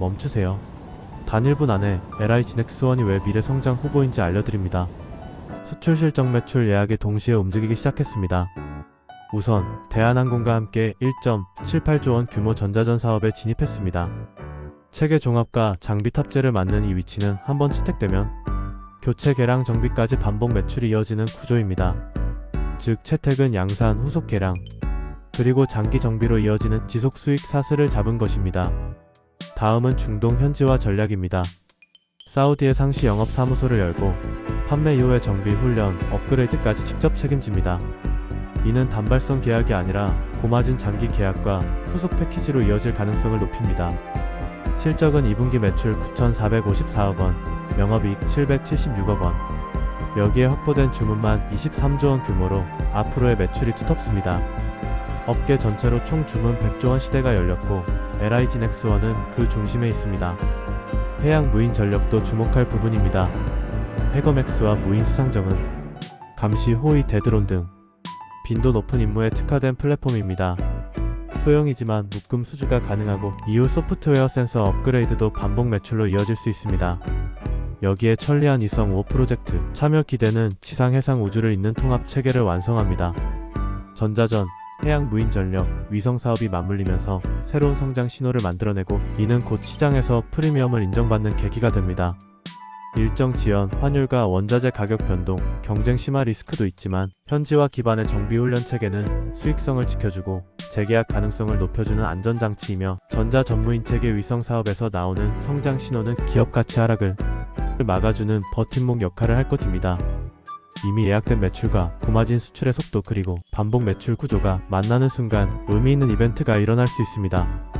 멈추세요. 단 1분 안에 LI 진엑스원이 왜 미래 성장 후보인지 알려드립니다. 수출 실적 매출 예약이 동시에 움직이기 시작했습니다. 우선 대한항공과 함께 1.78조 원 규모 전자전 사업에 진입했습니다. 체계 종합과 장비 탑재를 맡는 이 위치는 한번 채택되면 교체 개량 정비까지 반복 매출이 이어지는 구조입니다. 즉 채택은 양산 후속 개량 그리고 장기 정비로 이어지는 지속 수익 사슬을 잡은 것입니다. 다음은 중동 현지화 전략입니다. 사우디의 상시 영업 사무소를 열고 판매 이후의 정비 훈련, 업그레이드까지 직접 책임집니다. 이는 단발성 계약이 아니라 고마진 장기 계약과 후속 패키지로 이어질 가능성을 높입니다. 실적은 2분기 매출 9,454억 원, 영업이익 776억 원. 여기에 확보된 주문만 23조 원 규모로 앞으로의 매출이 두텁습니다. 업계 전체로 총 주문 100조 원 시대가 열렸고 LI 진엑스원은 그 중심에 있습니다. 해양 무인 전력도 주목할 부분입니다. 해거맥스와 무인 수상정은 감시 호위 대드론 등 빈도 높은 임무에 특화된 플랫폼입니다. 소형이지만 묶음 수주가 가능하고 이후 소프트웨어 센서 업그레이드도 반복 매출로 이어질 수 있습니다. 여기에 천리안 이성 5 프로젝트 참여 기대는 지상 해상 우주를 잇는 통합 체계를 완성합니다. 전자전, 해양 무인 전력, 위성 사업이 맞물리면서 새로운 성장 신호를 만들어내고 이는 곧 시장에서 프리미엄을 인정받는 계기가 됩니다. 일정 지연, 환율과 원자재 가격 변동, 경쟁 심화 리스크도 있지만 현지화 기반의 정비 훈련 체계는 수익성을 지켜주고 재계약 가능성을 높여주는 안전장치이며 전자 전무인 체계 위성 사업에서 나오는 성장 신호는 기업 가치 하락을 막아주는 버팀목 역할을 할 것입니다. 이미 예약된 매출과 고마진 수출의 속도 그리고 반복 매출 구조가 만나는 순간 의미 있는 이벤트가 일어날 수 있습니다.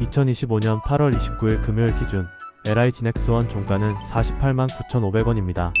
2025년 8월 29일 금요일 기준 LI 진엑스원 종가는 48만 9,500원입니다.